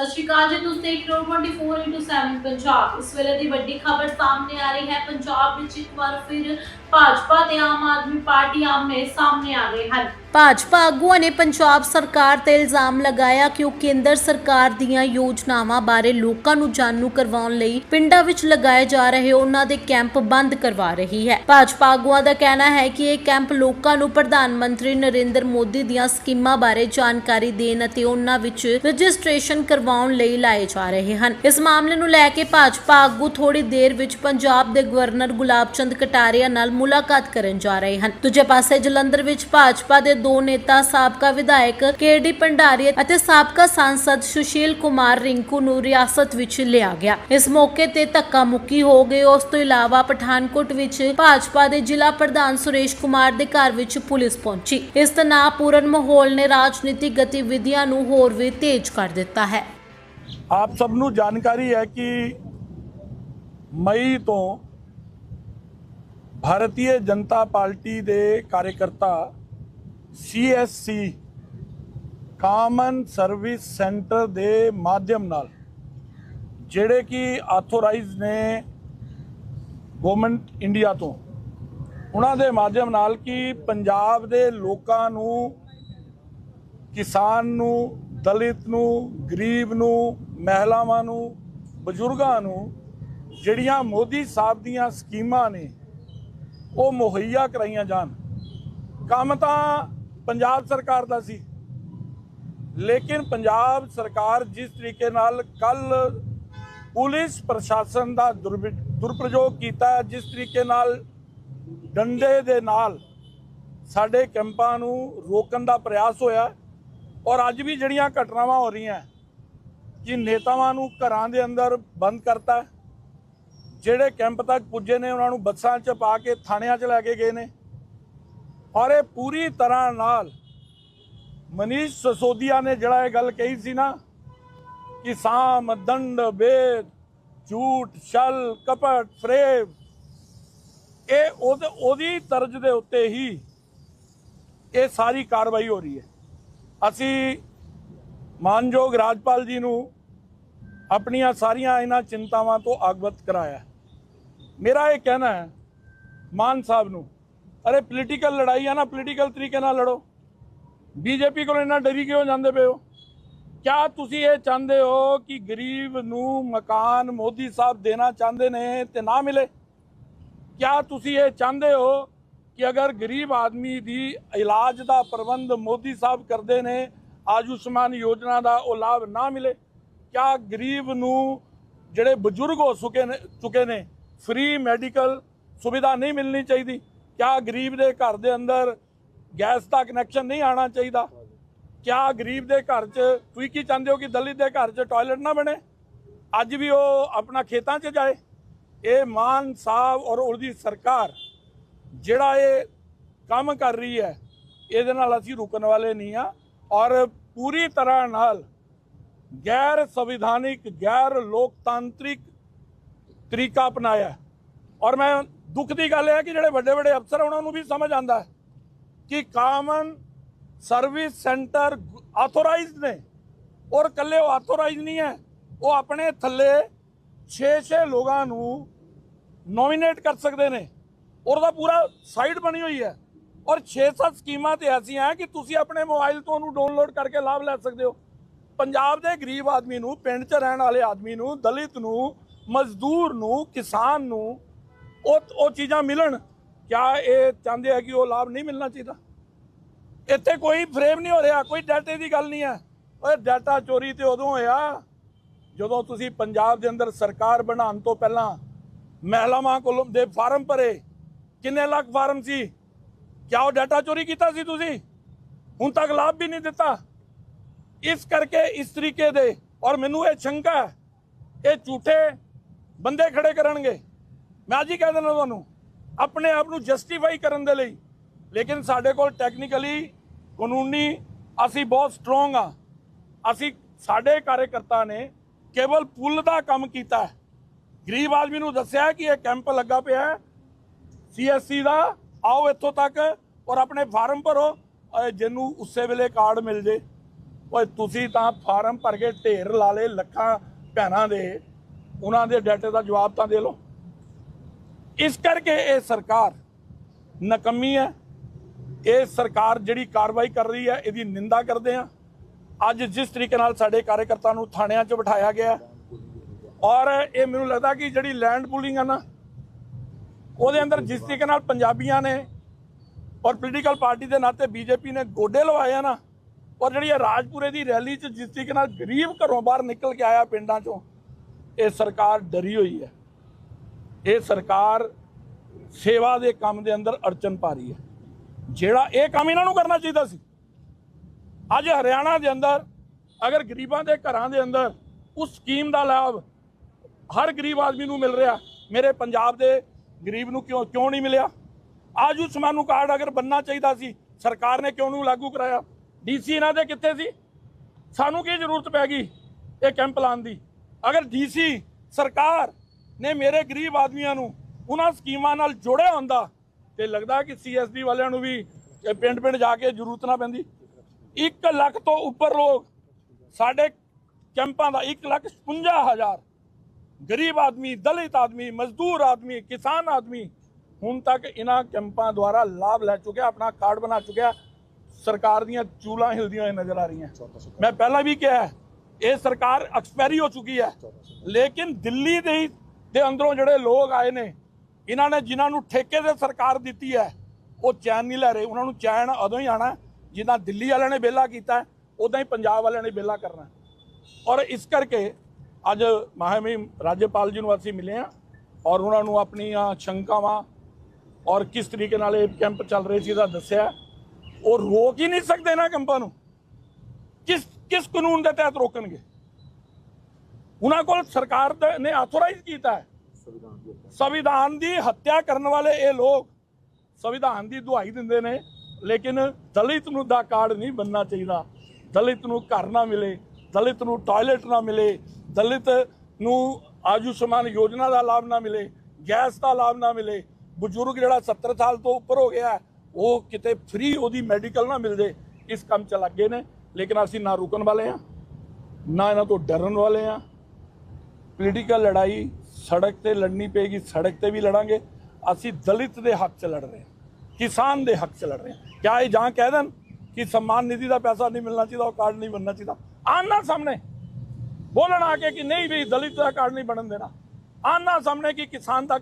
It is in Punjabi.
ਸਤਿ ਸ਼੍ਰੀ ਅਕਾਲ ਜੀ, ਤੁਸੀਂ ਦੇਖ ਰਹੇ ਹੋ 24/7 ਪੰਜਾਬ। ਇਸ ਵੇਲੇ ਦੀ ਵੱਡੀ ਖਬਰ ਸਾਹਮਣੇ ਆ ਰਹੀ ਹੈ। ਪੰਜਾਬ ਵਿੱਚ ਇੱਕ ਵਾਰ ਫਿਰ ਭਾਜਪਾ ਤੇ ਆਮ ਆਦਮੀ ਪਾਰਟੀ ਆਮਨੇ ਸਾਹਮਣੇ ਆ ਗਏ ਹਨ। ਭਾਜਪਾ ਆਗੂਆਂ ਨੇ ਪੰਜਾਬ ਸਰਕਾਰ ਤੇ ਇਲਜ਼ਾਮ ਲਗਾਇਆ ਕਿ ਉਹ ਕੇਂਦਰ ਸਰਕਾਰ ਦੀਆਂ ਯੋਜਨਾਵਾਂ ਬਾਰੇ ਲੋਕਾਂ ਨੂੰ ਜਾਣੂ ਕਰਵਾਉਣ ਲਈ ਪਿੰਡਾਂ ਵਿੱਚ ਲਗਾਏ ਜਾ ਰਹੇ ਉਹਨਾਂ ਦੇ ਕੈਂਪ ਬੰਦ ਕਰਵਾ ਰਹੀ ਹੈ। ਭਾਜਪਾ ਆਗੂਆਂ ਦਾ ਕਹਿਣਾ ਹੈ ਕਿ ਇਹ ਕੈਂਪ ਲੋਕਾਂ ਨੂੰ ਪ੍ਰਧਾਨ ਮੰਤਰੀ ਨਰਿੰਦਰ ਮੋਦੀ ਦੀਆਂ ਸਕੀਮਾਂ ਬਾਰੇ ਜਾਣਕਾਰੀ ਦੇਣ ਅਤੇ ਉਹਨਾਂ ਵਿੱਚ ਰਜਿਸਟ੍ਰੇਸ਼ਨ ਕਰਵਾਉਣ ਲਈ ਲਾਏ ਜਾ ਰਹੇ ਹਨ। ਇਸ ਮਾਮਲੇ ਨੂੰ ਲੈ ਕੇ ਭਾਜਪਾ ਆਗੂ ਥੋੜੀ ਦੇਰ ਵਿੱਚ ਪੰਜਾਬ ਦੇ ਗਵਰਨਰ ਗੁਲਾਬ ਚੰਦ ਕਟਾਰੀਆ ਨਾਲ ਮੁਲਾਕਾਤ ਕਰਨ ਜਾ ਰਹੇ ਹਨ। ਦੂਜੇ ਪਾਸੇ ਜਲੰਧਰ ਵਿੱਚ ਭਾਜਪਾ ਦੇ ਦੋ ਨੇਤਾ, ਸਾਬਕਾ ਵਿਧਾਇਕ ਕੇਡੀ ਭੰਡਾਰੀ ਅਤੇ ਸਾਬਕਾ ਸਾਂਸਦ ਸੁਸ਼ੀਲ ਕੁਮਾਰ ਰਿੰਕੂ ਨੂੰ ਰਿਆਸਤ ਵਿੱਚ ਲਿਆ ਗਿਆ। ਇਸ ਮੌਕੇ ਤੇ ਧੱਕਾ ਮੁੱਕੀ ਹੋ ਗਈ। ਉਸ ਤੋਂ ਇਲਾਵਾ ਪਠਾਨਕੋਟ ਵਿੱਚ ਭਾਜਪਾ ਦੇ ਜ਼ਿਲ੍ਹਾ ਪ੍ਰਧਾਨ ਸੁਰੇਸ਼ ਕੁਮਾਰ ਦੇ ਘਰ ਵਿੱਚ ਪੁਲਿਸ ਪਹੁੰਚੀ। ਇਸ ਤਣਾਅਪੂਰਨ ਮਾਹੌਲ ਨੇ ਰਾਜਨੀਤਿਕ ਗਤੀਵਿਧੀਆਂ ਨੂੰ ਹੋਰ ਵੀ ਤੇਜ਼ ਕਰ ਦਿੱਤਾ ਹੈ। ਆਪ ਸਭ ਨੂੰ ਜਾਣਕਾਰੀ ਹੈ ਕਿ ਮਈ ਤੋਂ ਭਾਰਤੀ ਜਨਤਾ ਪਾਰਟੀ ਦੇ ਕਾਰਜਕਰਤਾ ਸੀਐਸਸੀ ਕਾਮਨ ਸਰਵਿਸ ਸੈਂਟਰ ਦੇ ਮਾਧਿਅਮ ਨਾਲ, ਜਿਹੜੇ ਕਿ ਆਥੋਰਾਈਜ਼ ਨੇ ਗਵਰਨਮੈਂਟ ਇੰਡੀਆ ਤੋਂ, ਉਹਨਾਂ ਦੇ ਮਾਧਿਅਮ ਨਾਲ ਕਿ ਪੰਜਾਬ ਦੇ ਲੋਕਾਂ ਨੂੰ, ਕਿਸਾਨ ਨੂੰ, ਦਲਿਤ ਨੂੰ, ਗਰੀਬ ਨੂੰ, ਮਹਿਲਾਵਾਂ ਨੂੰ, ਬਜ਼ੁਰਗਾਂ ਨੂੰ, ਜਿਹੜੀਆਂ ਮੋਦੀ ਸਾਹਿਬ ਦੀਆਂ ਸਕੀਮਾਂ ਨੇ, ਉਹ ਮੁਹੱਈਆ ਕਰਾਈਆਂ ਜਾਣ। ਕੰਮ ਤਾਂ ਪੰਜਾਬ ਸਰਕਾਰ ਦਾ ਸੀ। ਲੇਕਿਨ ਪੰਜਾਬ ਸਰਕਾਰ ਜਿਸ ਤਰੀਕੇ ਨਾਲ ਕੱਲ ਪੁਲਿਸ ਪ੍ਰਸ਼ਾਸਨ ਦਾ ਦੁਰਵਿ- ਦੁਰਪ੍ਰਯੋਗ ਕੀਤਾ, ਜਿਸ ਤਰੀਕੇ ਨਾਲ ਡੰਡੇ ਦੇ ਨਾਲ ਸਾਡੇ ਕੈਂਪਾਂ ਨੂੰ ਰੋਕਣ ਦਾ ਪ੍ਰਯਾਸ ਹੋਇਆ ਔਰ ਅੱਜ ਵੀ ਜਿਹੜੀਆਂ ਘਟਨਾਵਾਂ ਹੋ ਰਹੀਆਂ, ਕਿ ਨੇਤਾਵਾਂ ਨੂੰ ਘਰਾਂ ਦੇ ਅੰਦਰ ਬੰਦ ਕਰਤਾ, ਜਿਹੜੇ ਕੈਂਪ ਤੱਕ ਪੁੱਜੇ ਨੇ, ਉਹਨਾਂ ਨੂੰ ਬੱਸਾਂ 'ਚ ਪਾ ਕੇ ਥਾਣਿਆਂ 'ਚ ਲੈ ਕੇ ਗਏ ਨੇ। ਔਰ ਇਹ ਪੂਰੀ ਤਰ੍ਹਾਂ ਨਾਲ ਮਨੀਸ਼ ਸਸੋਦੀਆ ਨੇ ਜਿਹੜਾ ਇਹ ਗੱਲ ਕਹੀ ਸੀ ਨਾ ਕਿ ਸਾਮ, ਦੰਡ ਬੇਦ ਝੂਠ, ਛਲ, ਕਪਟ, ਫਰੇਬ, ਇਹ ਉਹਦੇ, ਉਹਦੀ ਤਰਜ਼ ਦੇ ਉੱਤੇ ਹੀ ਇਹ ਸਾਰੀ ਕਾਰਵਾਈ ਹੋ ਰਹੀ ਹੈ। ਅਸੀਂ ਮਾਨਯੋਗ ਰਾਜਪਾਲ ਜੀ ਨੂੰ ਆਪਣੀਆਂ ਸਾਰੀਆਂ ਇਹਨਾਂ ਚਿੰਤਾਵਾਂ ਤੋਂ ਅਵਗਤ ਕਰਾਇਆ ਮੇਰਾ ਇਹ ਕਹਿਣਾ ਹੈ, ਮਾਨ ਸਾਹਿਬ ਨੂੰ ਅਰੇ ਪੋਲੀਟੀਕਲ ਲੜਾਈ ਆ ਨਾ ਪੋਲੀਟੀਕਲ ਤਰੀਕੇ ਨਾਲ ਲੜੋ। ਬੀਜੇਪੀ ਕੋਲ ਇੰਨਾ ਡਰੀ ਕਿਉਂ ਜਾਂਦੇ ਪਏ ਹੋ? ਕਿਆ ਤੁਸੀਂ ਇਹ ਚਾਹੁੰਦੇ ਹੋ ਕਿ ਗਰੀਬ ਨੂੰ ਮਕਾਨ ਮੋਦੀ ਸਾਹਿਬ ਦੇਣਾ ਚਾਹੁੰਦੇ ਨੇ ਤੇ ਨਾ ਮਿਲੇ? ਕਿਆ ਤੁਸੀਂ ਇਹ ਚਾਹੁੰਦੇ ਹੋ ਕਿ ਅਗਰ ਗਰੀਬ ਆਦਮੀ ਦੀ ਇਲਾਜ ਦਾ ਪ੍ਰਬੰਧ ਮੋਦੀ ਸਾਹਿਬ ਕਰਦੇ ਨੇ, ਆਯੁਸ਼ਮਾਨ ਯੋਜਨਾ ਦਾ ਉਹ ਲਾਭ ਨਾ ਮਿਲੇ? ਕਿਆ ਗਰੀਬ ਨੂੰ ਜਿਹੜੇ ਬਜ਼ੁਰਗ ਹੋ ਚੁੱਕੇ ਨੇ ਚੁੱਕੇ ਨੇ ਫ੍ਰੀ ਮੈਡੀਕਲ ਸੁਵਿਧਾ ਨਹੀਂ ਮਿਲਣੀ ਚਾਹੀਦੀ? ਕਿਆ ਗਰੀਬ ਦੇ ਘਰ ਦੇ ਅੰਦਰ ਗੈਸ ਦਾ ਕਨੈਕਸ਼ਨ ਨਹੀਂ ਆਣਾ ਚਾਹੀਦਾ? ਕਿਆ ਗਰੀਬ ਦੇ ਘਰ 'ਚ, ਤੁਸੀਂ ਕੀ ਚਾਹੁੰਦੇ ਹੋ ਕਿ ਦਲਿਤ ਦੇ ਘਰ 'ਚ ਟਾਇਲਟ ਨਾ ਬਣੇ? ਅੱਜ ਵੀ ਉਹ ਆਪਣਾ ਖੇਤਾਂ 'ਚ ਜਾਏ। ਇਹ ਮਾਨ ਸਾਹਿਬ ਔਰ ਉਹਦੀ ਸਰਕਾਰ ਜਿਹੜਾ ਇਹ ਕੰਮ ਕਰ ਰਹੀ ਹੈ, ਇਹਦੇ ਨਾਲ ਅਸੀਂ ਰੁਕਣ ਵਾਲੇ ਨਹੀਂ ਆ ਔਰ ਪੂਰੀ ਤਰ੍ਹਾਂ ਨਾਲ ਗੈਰ ਸੰਵਿਧਾਨਿਕ, ਗੈਰ ਲੋਕਤਾਂਤਰਿਕ ਤਰੀਕਾ ਅਪਣਾਇਆ ਔਰ ਮੈਂ ਦੁੱਖ ਦੀ ਗੱਲ ਇਹ ਹੈ ਕਿ ਜਿਹੜੇ ਵੱਡੇ ਵੱਡੇ ਅਫਸਰ ਉਹਨਾਂ ਨੂੰ ਵੀ ਸਮਝ ਆਂਦਾ ਕਿ ਕਾਮਨ ਸਰਵਿਸ ਸੈਂਟਰ ਆਥੋਰਾਈਜ਼ਡ ਨੇ ਔਰ ਕੱਲੇ ਉਹ ਆਥੋਰਾਈਜ਼ਡ ਨਹੀਂ ਹੈ। ਉਹ ਆਪਣੇ ਥੱਲੇ 6-6 ਲੋਕਾਂ ਨੂੰ ਨੋਮੀਨੇਟ ਕਰ ਸਕਦੇ ਨੇ। ਔਰ ਉਹਦਾ ਪੂਰਾ ਸਾਈਟ ਬਣੀ ਹੋਈ ਹੈ। ਔਰ 6-7 ਸਕੀਮਾਂ ਤੇ ਐਸੀਆਂ ਹੈ ਕਿ ਤੁਸੀਂ ਆਪਣੇ ਮੋਬਾਈਲ ਤੋਂ ਉਹਨੂੰ ਡਾਊਨਲੋਡ ਕਰਕੇ ਲਾਭ ਲੈ ਸਕਦੇ ਹੋ। ਪੰਜਾਬ ਦੇ ਗਰੀਬ ਆਦਮੀ ਨੂੰ, ਪਿੰਡ 'ਚ ਰਹਿਣ ਵਾਲੇ ਆਦਮੀ ਨੂੰ, ਦਲਿਤ ਨੂੰ, ਮਜ਼ਦੂਰ ਨੂੰ, ਕਿਸਾਨ ਨੂੰ ਉਹ ਉਹ ਚੀਜ਼ਾਂ ਮਿਲਣ, ਕਿਆ ਇਹ ਚਾਹੁੰਦੇ ਆ ਕਿ ਉਹ ਲਾਭ ਨਹੀਂ ਮਿਲਣਾ ਚਾਹੀਦਾ? ਇੱਥੇ ਕੋਈ ਫਰੇਮ ਨਹੀਂ ਹੋ ਰਿਹਾ, ਕੋਈ ਡਾਟੇ ਦੀ ਗੱਲ ਨਹੀਂ ਹੈ। ਓਏ ਡਾਟਾ ਚੋਰੀ ਤੇ ਉਦੋਂ ਹੋਇਆ, ਜਦੋਂ ਤੁਸੀਂ ਪੰਜਾਬ ਦੇ ਅੰਦਰ ਸਰਕਾਰ ਬਣਾਉਣ ਤੋਂ ਪਹਿਲਾਂ ਮਹਿਲਾਵਾਂ ਕੋਲੋਂ ਦੇ ਫਾਰਮ ਭਰੇ। ਕਿੰਨੇ ਲੱਖ ਫਾਰਮ ਸੀ? ਕਿਆ ਉਹ ਡਾਟਾ ਚੋਰੀ ਕੀਤਾ ਸੀ ਤੁਸੀਂ? ਹੁਣ ਤੱਕ ਲਾਭ ਵੀ ਨਹੀਂ ਦਿੱਤਾ। ਇਸ ਕਰਕੇ ਇਸ ਤਰੀਕੇ ਦੇ, ਔਰ ਮੈਨੂੰ ਇਹ ਸ਼ੰਕਾ ਹੈ, ਇਹ ਝੂਠੇ ਬੰਦੇ ਖੜੇ ਕਰਨਗੇ। ਮੈਂ ਅੱਜ ਹੀ ਕਹਿ ਦਿੰਦਾ ਤੁਹਾਨੂੰ, ਆਪਣੇ ਆਪ ਨੂੰ ਜਸਟੀਫਾਈ ਕਰਨ ਦੇ ਲਈ, ਲੇਕਿਨ ਸਾਡੇ ਕੋਲ ਟੈਕਨੀਕਲੀ ਕਾਨੂੰਨੀ ਅਸੀਂ ਬਹੁਤ ਸਟਰੋਂਗ ਆ। ਅਸੀਂ, ਸਾਡੇ ਕਾਰਜਕਰਤਾ ਨੇ ਕੇਵਲ ਪੁੱਲ ਦਾ ਕੰਮ ਕੀਤਾ ਗਰੀਬ ਆਦਮੀ ਨੂੰ ਦੱਸਿਆ ਕਿ ਇਹ ਕੈਂਪ ਲੱਗਾ ਪਿਆ ਹੈ। ਸੀਐਸਸੀ ਦਾ, ਆਓ ਇੱਥੋਂ ਤੱਕ ਔਰ ਆਪਣੇ ਫਾਰਮ ਭਰੋ। ਅਹ ਜਿਹਨੂੰ ਉਸੇ ਵੇਲੇ ਕਾਰਡ ਮਿਲ ਜੇ। ਓਏ, ਤੁਸੀਂ ਤਾਂ ਫਾਰਮ ਭਰ ਕੇ ਢੇਰ ਲਾ ਲਏ ਲੱਖਾਂ ਭੈਣਾਂ ਦੇ। ਉਹਨਾਂ ਦੇ ਡਾਟੇ ਦਾ ਜਵਾਬ ਤਾਂ ਦੇ ਲਓ। ਇਸ ਕਰਕੇ ਇਹ ਸਰਕਾਰ ਨਕਮੀ ਹੈ। ਇਹ ਸਰਕਾਰ ਜਿਹੜੀ ਕਾਰਵਾਈ ਕਰ ਰਹੀ ਹੈ, ਇਹਦੀ ਨਿੰਦਾ ਕਰਦੇ ਆ ਅੱਜ ਜਿਸ ਤਰੀਕੇ ਨਾਲ ਸਾਡੇ ਕਾਰਜਕਰਤਾ ਨੂੰ ਥਾਣਿਆਂ 'ਚ ਬਿਠਾਇਆ ਗਿਆ ਔਰ ਇਹ ਮੈਨੂੰ ਲੱਗਦਾ ਕਿ ਜਿਹੜੀ ਲੈਂਡ ਪੂਲਿੰਗ ਆ ਨਾ, ਉਹਦੇ ਅੰਦਰ ਜਿਸ ਤਰੀਕੇ ਨਾਲ ਪੰਜਾਬੀਆਂ ਨੇ ਔਰ ਪੋਲੀਟੀਕਲ ਪਾਰਟੀ ਦੇ ਨਾਤੇ ਬੀਜੇਪੀ ਨੇ ਗੋਡੇ ਲਵਾਏ ਆ ਨਾ, ਔਰ ਜਿਹੜੀ ਇਹ ਰਾਜਪੁਰੇ ਦੀ ਰੈਲੀ 'ਚ ਜਿਸ ਤਰੀਕੇ ਨਾਲ ਗਰੀਬ ਘਰੋਂ ਬਾਹਰ ਨਿਕਲ ਕੇ ਆਇਆ ਪਿੰਡਾਂ 'ਚੋਂ, ਇਹ ਸਰਕਾਰ ਡਰੀ ਹੋਈ ਹੈ। ਇਹ ਸਰਕਾਰ ਸੇਵਾ ਦੇ ਕੰਮ ਦੇ ਅੰਦਰ ਅੜਚਨ ਪਾ ਰਹੀ ਹੈ। ਜਿਹੜਾ ਇਹ ਕੰਮ ਇਹਨਾਂ ਨੂੰ ਕਰਨਾ ਚਾਹੀਦਾ ਸੀ, ਅੱਜ ਹਰਿਆਣਾ ਦੇ ਅੰਦਰ, ਅਗਰ ਗਰੀਬਾਂ ਦੇ ਘਰਾਂ ਦੇ ਅੰਦਰ ਉਸ ਸਕੀਮ ਦਾ ਲਾਭ ਹਰ ਗਰੀਬ ਆਦਮੀ ਨੂੰ ਮਿਲ ਰਿਹਾ, ਮੇਰੇ ਪੰਜਾਬ ਦੇ ਗਰੀਬ ਨੂੰ ਕਿਉਂ ਕਿਉਂ ਨਹੀਂ ਮਿਲਿਆ? ਆਯੁਸ਼ਮਾਨ ਨੂੰ ਕਾਰਡ ਅਗਰ ਬੰਨਣਾ ਚਾਹੀਦਾ ਸੀ, ਸਰਕਾਰ ਨੇ ਕਿਉਂ ਨੂੰ ਲਾਗੂ ਕਰਾਇਆ? ਡੀਸੀ ਇਹਨਾਂ ਦੇ ਕਿੱਥੇ ਸੀ? ਸਾਨੂੰ ਕੀ ਜ਼ਰੂਰਤ ਪੈ ਗਈ ਇਹ ਕੈਂਪ ਲਾਉਣ ਦੀ? ਅਗਰ ਡੀਸੀ, ਸਰਕਾਰ ਨੇ ਮੇਰੇ ਗਰੀਬ ਆਦਮੀਆਂ ਨੂੰ ਉਹਨਾਂ ਸਕੀਮਾਂ ਨਾਲ ਜੋੜਿਆ ਹੁੰਦਾ ਤੇ ਲੱਗਦਾ ਕਿ ਸੀਐਸਡੀ ਵਾਲਿਆਂ ਨੂੰ ਵੀ ਪਿੰਡ ਪਿੰਡ ਜਾ ਕੇ ਜ਼ਰੂਰਤ ਨਾ ਪੈਂਦੀ। 1 ਲੱਖ ਤੋਂ ਉੱਪਰ ਲੋਕ ਸਾਡੇ ਕੈਂਪਾਂ ਦਾ 1 ਲੱਖ 56 ਹਜ਼ਾਰ ਗਰੀਬ ਆਦਮੀ, ਦਲਿਤ ਆਦਮੀ, ਮਜ਼ਦੂਰ ਆਦਮੀ, ਕਿਸਾਨ ਆਦਮੀ ਹੁਣ ਤੱਕ ਇਹਨਾਂ ਕੈਂਪਾਂ ਦੁਆਰਾ ਲਾਭ ਲੈ ਚੁੱਕਿਆ, ਆਪਣਾ ਕਾਰਡ ਬਣਾ ਚੁੱਕਿਆ। ਸਰਕਾਰ ਦੀਆਂ ਚੂਲਾਂ ਹਿਲਦੀਆਂ ਹੋਈ ਨਜ਼ਰ ਆ ਰਹੀਆਂ। ਮੈਂ ਪਹਿਲਾਂ ਵੀ ਕਿਹਾ ਇਹ ਸਰਕਾਰ ਐਕਸਪਾਇਰੀ ਹੋ ਚੁੱਕੀ ਹੈ। ਲੇਕਿਨ ਦਿੱਲੀ ਦੇ ਦੇ ਅੰਦਰੋਂ ਜਿਹੜੇ ਲੋਕ ਆਏ ਨੇ, ਇਹਨਾਂ ਨੇ ਜਿਨ੍ਹਾਂ ਨੂੰ ਠੇਕੇ ਤੇ ਸਰਕਾਰ ਦਿੱਤੀ ਹੈ, ਉਹ ਚੈਨ ਨਹੀਂ ਲੈ ਰਹੇ, ਉਹਨਾਂ ਨੂੰ ਚੈਨ ਉਦੋਂ ਹੀ ਆਣਾ ਜਿੱਦਾਂ ਦਿੱਲੀ ਵਾਲਿਆਂ ਨੇ ਬੇਲਾ ਕੀਤਾ ਉਦਾਂ ਹੀ ਪੰਜਾਬ ਵਾਲਿਆਂ ਨੇ ਬੇਲਾ ਕਰਨਾ ਔਰ ਇਸ ਕਰਕੇ ਅੱਜ ਮਹਾਮਹਿਮ ਰਾਜਪਾਲ ਜੀ ਨੂੰ ਅਸੀਂ ਮਿਲੇ ਆ ਔਰ ਉਹਨਾਂ ਨੂੰ ਆਪਣੀਆਂ ਸ਼ੰਕਾਵਾਂ ਔਰ ਕਿਸ ਤਰੀਕੇ ਨਾਲ ਇਹ ਕੈਂਪ ਚੱਲ ਰਹੇ ਸੀ ਦਾ ਦੱਸਿਆ ਉਹ ਰੋਕ ਹੀ ਨਹੀਂ ਸਕਦੇ ਨਾ ਕੈਂਪਾਂ ਨੂੰ। ਕਿਸ ਕਿਸ ਕਾਨੂੰਨ ਦੇ ਤਹਿਤ ਰੋਕਣਗੇ? ਉਹਨਾਂ ਕੋਲ ਸਰਕਾਰ ਨੇ ਆਥੋਰਾਈਜ਼ ਕੀਤਾ ਹੈ। ਸੰਵਿਧਾਨ ਦੀ ਹੱਤਿਆ ਕਰਨ ਵਾਲੇ ਇਹ ਲੋਕ ਸੰਵਿਧਾਨ ਦੀ ਦੁਹਾਈ ਦਿੰਦੇ ਨੇ, ਲੇਕਿਨ ਦਲਿਤ ਨੂੰ ਦਾ ਕਾਰਡ ਨਹੀਂ ਬੰਨਣਾ ਚਾਹੀਦਾ। ਦਲਿਤ ਨੂੰ ਘਰ ਨਾ ਮਿਲੇ, ਦਲਿਤ ਨੂੰ ਟਾਇਲਟ ਨਾ ਮਿਲੇ, ਦਲਿਤ ਨੂੰ ਆਯੁਸ਼ਮਾਨ ਯੋਜਨਾ ਦਾ ਲਾਭ ਨਾ ਮਿਲੇ, ਗੈਸ ਦਾ ਲਾਭ ਨਾ ਮਿਲੇ। ਬਜ਼ੁਰਗ ਜਿਹੜਾ 70 ਸਾਲ ਤੋਂ ਉੱਪਰ ਹੋ ਗਿਆ ਉਹ ਕਿਤੇ ਫ੍ਰੀ ਉਹਦੀ ਮੈਡੀਕਲ ਨਾ ਮਿਲ ਜੇ, ਇਸ ਕੰਮ ਚ ਲੱਗੇ ਨੇ। ਲੇਕਿਨ ਅਸੀਂ ਨਾ ਰੁਕਣ ਵਾਲੇ ਆ ਨਾ ਇਹਨਾਂ ਤੋਂ ਡਰਨ ਵਾਲੇ ਆ ਪੋਲੀਟੀਕਲ ਲੜਾਈ ਸੜਕ ਤੇ ਲੜਨੀ ਪਏਗੀ, ਸੜਕ ਤੇ ਵੀ ਲੜਾਂਗੇ। ਅਸੀਂ ਦਲਿਤ ਦੇ ਹੱਕ 'ਚ ਲੜ ਰਹੇ ਹਾਂ, ਕਿਸਾਨ ਦੇ ਹੱਕ 'ਚ ਲੜ ਰਹੇ ਹਾਂ। ਕਿਆ ਇਹ ਜਾਂ ਕਹਿ ਦੇਣ ਕਿ ਸਨਮਾਨ ਨਿਧੀ ਦਾ ਪੈਸਾ ਨਹੀਂ ਮਿਲਣਾ ਚਾਹੀਦਾ, ਉਹ ਕਾਰਡ ਨਹੀਂ ਬਣਨਾ ਚਾਹੀਦਾ? ਆਨਾ ਸਾਹਮਣੇ। ਬੋਲਣ ਆ ਕੇ ਕਿ ਨਹੀਂ ਵੀ ਦਲਿਤ ਦਾ ਕਾਰਡ ਨਹੀਂ ਬਣਨ ਦੇਣਾ। ਆਨਾ ਸਾਹਮਣੇ ਕਿ ਕਿਸਾਨ ਦਾ